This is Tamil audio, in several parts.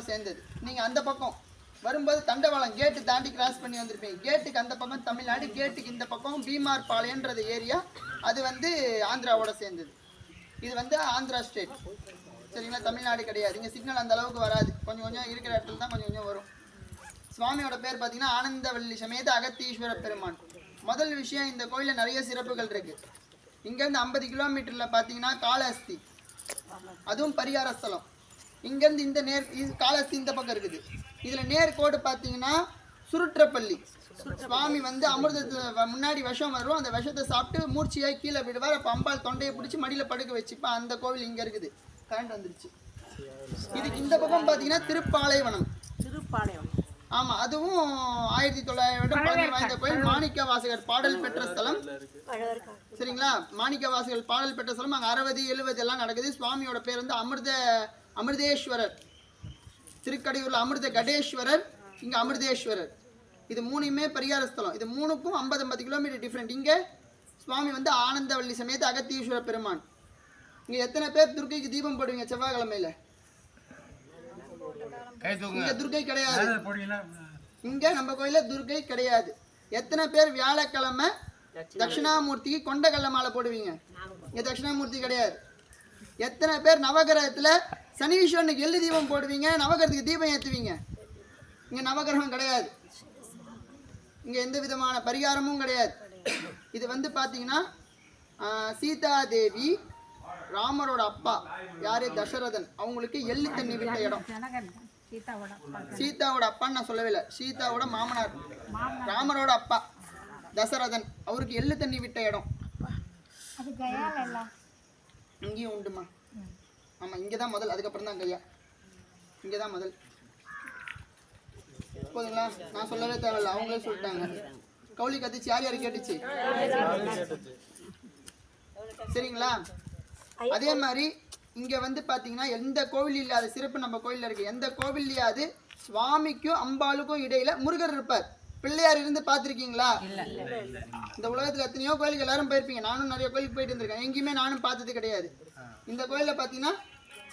ஆந்திராவோட சேர்ந்தது. நீங்கள் அந்த பக்கம் வரும்போது தண்டவாளம் கேட்டு தாண்டி கிராஸ் பண்ணி வந்திருப்பீங்க. கேட்டுக்கு அந்த பக்கம் தமிழ்நாடு கேட்டுக்கு இந்த பக்கம் பீமார் பாளையன்றது ஏரியா அது வந்து ஆந்திராவோட சேர்ந்தது. இது வந்து ஆந்திரா ஸ்டேட் சரிங்களா? தமிழ்நாடு கிடையாது. இங்கே சிக்னல் அந்த அளவுக்கு வராது. கொஞ்சம் கொஞ்சம் இருக்கிற இடத்துல தான் கொஞ்சம் கொஞ்சம் வரும். சுவாமியோட பேர் பார்த்தீங்கன்னா ஆனந்தவல்லி சமேத அகத்தீஸ்வர பெருமான். முதல் விஷயம் இந்த கோயிலில் நிறைய சிறப்புகள் இருக்கு. இங்கேருந்து ஐம்பது கிலோமீட்டரில் பார்த்தீங்கன்னா காளஹஸ்தி. அதுவும் பரிகார ஸ்தலம். இங்கேருந்து இந்த நேர் இது காளஹஸ்தி இந்த பக்கம் இருக்குது. இதில் நேர்கோடு பார்த்தீங்கன்னா சுருற்றப்பள்ளி. சுவாமி வந்து அமிர்தத்து முன்னாடி விஷம் வரும். அந்த விஷத்தை சாப்பிட்டு மூர்ச்சியாக கீழே விடுவார். அப்போ அம்பாள் தொண்டையை பிடிச்சி மடியில் படுக்க வச்சுப்பா. அந்த கோவில் இங்கே இருக்குது. கரண்ட் வந்துருச்சு. இதுக்கு இந்த பக்கம் பார்த்தீங்கன்னா திருப்பாலைவனம். திருப்பாலைவனம். ஆமா அதுவும் ஆயிரத்தி தொள்ளாயிரம் வாய்ந்த கோயில் மாணிக்க வாசகர் பாடல் பெற்ற ஸ்தலம். சரிங்களா? மாணிக்க வாசகர் பாடல் பெற்ற ஸ்தலம் அங்கே அறுபது எழுபது எல்லாம் நடக்குது. சுவாமியோட பேர் வந்து அமிர்த அமிர்தேஸ்வரர். திருக்கடையூர்ல அமிர்த கடேஸ்வரர் இங்க அமிர்தேஸ்வரர். இது மூணுமே பரிகார ஸ்தலம். இது மூணுக்கும் ஐம்பது ஐம்பது கிலோமீட்டர் டிஃப்ரெண்ட் இங்க சுவாமி வந்து ஆனந்தவல்லி சமேத அகத்தீஸ்வர பெருமான். இங்க எத்தனை பேர் துர்க்கைக்கு தீபம் போடுவீங்க செவ்வாய்க்கிழமையில? இங்க துர்க்கை கிடையாது. இங்க நம்ம கோயில்ல துர்க்கை கிடையாது. எத்தனை பேர் வியாழக்கிழமை தட்சிணாமூர்த்திக்கு கொண்டக்கல்ல மாலை போடுவீங்க? இங்க தட்சிணாமூர்த்தி கிடையாது. எத்தனை பேர் நவகிரகத்துல சனீஸ்வரனுக்கு எள்ளு தீபம் போடுவீங்க நவகிரகத்துக்கு தீபம் ஏத்துவீங்க? இங்க நவகிரகம் கிடையாது. இங்க எந்த விதமான பரிகாரமும் கிடையாது. இது வந்து பாத்தீங்கன்னா சீதா தேவி ராமரோட அப்பா யாரு? தசரதன். அவங்களுக்கு எள்ளு தண்ணி விட்ட இடம். சீதாவோட அப்பான்னு நான் சொல்லவே இல்லை. சீதாவோட மாமனார். ராமரோட அப்பா தசரதன். அவருக்கு எள்ளு தண்ணி விட்ட இடம். இங்கேயும் உண்டுமா? ஆமா இங்கே தான் முதல். அதுக்கப்புறம் தான் கையா. இங்கே தான் முதல். போதுங்களா? நான் சொல்லவே தேவையில்ல. அவங்களே சொல்லிட்டாங்க. கவுளி கத்திச்சு. யார் யார் கேட்டுச்சு? சரிங்களா? அதே மாதிரி இங்க வந்து பாத்தீங்கன்னா எந்த கோவில் இல்லாத சிறப்பு நம்ம கோயில்ல இருக்கு. எந்த கோவில்லையாவது சுவாமிக்கும் அம்பாளுக்கும் இடையில முருகர் இருப்பார். பிள்ளையார் இருந்து பார்த்திருக்கீங்களா? இந்த உலகத்துல எத்தனையோ கோயிலுக்கு எல்லாரும் போயிருப்பீங்க. நானும் நிறைய கோயிலுக்கு போயிட்டு இருந்திருக்கேன் எங்கேயுமே நானும் பார்த்தது கிடையாது. இந்த கோயில்ல பாத்தீங்கன்னா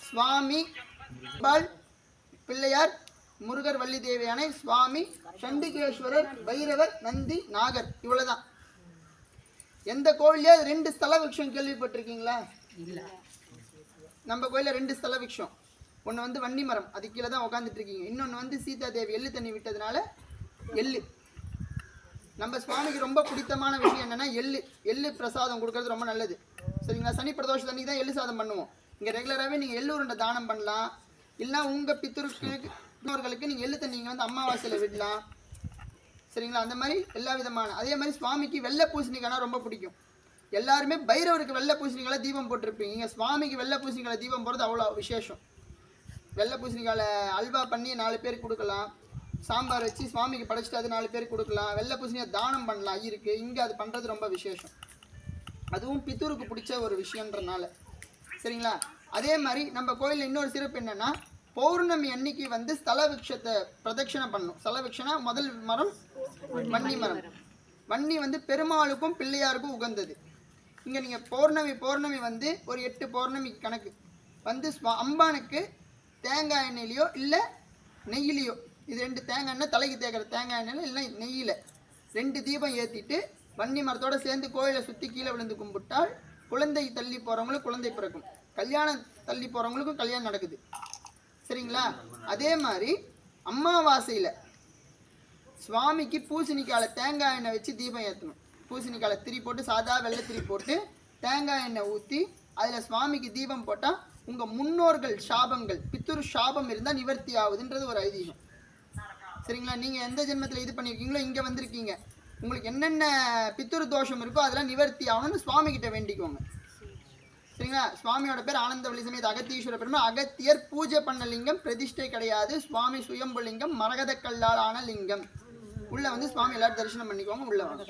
சுவாமி அம்பாள் பிள்ளையார் முருகர் வள்ளி தேவி அணை சுவாமி சண்டிகேஸ்வரர் பைரவர் நந்தி நாகர் இவ்வளவுதான். எந்த கோவில்லையாவது ரெண்டு ஸ்தல விருட்சம் கேள்விப்பட்டிருக்கீங்களா? இல்லை. நம்ம கோயிலில் ரெண்டு ஸ்தல விக்ஷம். ஒன்று வந்து வன்னி மரம் அது கீழே தான் உட்காந்துட்டு இருக்கீங்க. இன்னொன்று வந்து சீதா தேவி எள்ளு தண்ணி விட்டதுனால எள்ளு. நம்ம சுவாமிக்கு ரொம்ப பிடித்தமான விஷயம் என்னென்னா எள்ளு. எள்ளு பிரசாதம் கொடுக்கறது ரொம்ப நல்லது. சரிங்களா? சனி பிரதோஷ அன்னைக்கு தான் எள்ளு சாதம் பண்ணுவோம். இங்கே ரெகுலராகவே நீங்கள் எள்ளு உருண்டை தானம் பண்ணலாம். இல்லைன்னா உங்கள் பித்தருக்கு பின்னோர்களுக்கு நீங்கள் எள்ளு தண்ணி வந்து அமாவாசையில் விடலாம். சரிங்களா? அந்த மாதிரி எல்லா விதமான அதே மாதிரி சுவாமிக்கு வெள்ளை பூசணிக்கானா ரொம்ப பிடிக்கும். எல்லாருமே பைரவருக்கு வெள்ளை பூசணிக்கால தீபம் போட்டிருப்பீங்க. இங்கே சுவாமிக்கு வெள்ளை பூசணிக்கால தீபம் போடுறது அவ்வளோ விசேஷம். வெள்ளை பூசணிக்கால அல்வா பண்ணி நாலு பேருக்கு கொடுக்கலாம். சாம்பார் வச்சு சுவாமிக்கு படைச்சிட்டு அது நாலு பேருக்கு கொடுக்கலாம். வெள்ளை பூசணியை தானம் பண்ணலாம். ஐயருக்கு இங்கே அது பண்ணுறது ரொம்ப விசேஷம். அதுவும் பித்தூருக்கு பிடிச்ச ஒரு விஷயன்றனால சரிங்களா? அதே மாதிரி நம்ம கோயிலில் இன்னொரு சிறப்பு என்னென்னா பௌர்ணமி அன்னைக்கு வந்து ஸ்தல விக்ஷத்தை பிரதட்சணம் பண்ணணும். ஸ்தல விக்ஷனா முதல் மரம் வன்னி மரம். வன்னி வந்து பெருமாளுக்கும் பிள்ளையாருக்கும் உகந்தது. இங்கே நீங்கள் பௌர்ணமி பௌர்ணமி வந்து ஒரு எட்டு பௌர்ணமி கணக்கு. வந்து அம்பானுக்கு தேங்காய் எண்ணெயிலையோ இல்லை நெய்யிலையோ இது ரெண்டு தேங்காய் எண்ணெய் தலைக்கு தேக்கிற தேங்காய் எண்ணெயில் இல்லை நெய்யில் ரெண்டு தீபம் ஏற்றிட்டு வன்னி மரத்தோட சேர்ந்து கோயிலை சுற்றி கீழே விழுந்து கும்பிட்டால் குழந்தை தள்ளி போகிறவங்களுக்கு குழந்தை பிறக்கும். கல்யாணம் தள்ளி போகிறவங்களுக்கும் கல்யாணம் நடக்குது. சரிங்களா? அதே மாதிரி அமாவாசையில் சுவாமிக்கு பூசணிக்கால தேங்காய் எண்ணெய் வச்சு தீபம் ஏற்றணும் பூசணிக்கால திரி போட்டு சாதா வெள்ளை திரி போட்டு தேங்காய் எண்ணெய் ஊற்றி அதில் சுவாமிக்கு தீபம் போட்டால் உங்கள் முன்னோர்கள் சாபங்கள் பித்துரு சாபம் இருந்தால் நிவர்த்தி ஆகுதுன்றது ஒரு ஐதீகம். சரிங்களா? நீங்கள் எந்த ஜென்மத்தில் இது பண்ணியிருக்கீங்களோ இங்கே வந்திருக்கீங்க. உங்களுக்கு என்னென்ன பித்துரு தோஷம் இருக்கோ அதெல்லாம் நிவர்த்தி ஆகணும்னு சுவாமிகிட்ட வேண்டிக்குவாங்க வேண்டிக்கோங்க. சரிங்களா? சுவாமியோட பேர் ஆனந்தவள்ளி சமேத அகத்தீஸ்வர பெருமை. அகத்தியர் பூஜை பண்ண லிங்கம் பிரதிஷ்டை கிடையாது. சுவாமி சுயம்பு லிங்கம் மரகத கல்லால் ஆன லிங்கம் உள்ள வந்து சுவாமி எல்லாரும் தரிசனம் பண்ணிக்கோங்க உள்ள வாங்க.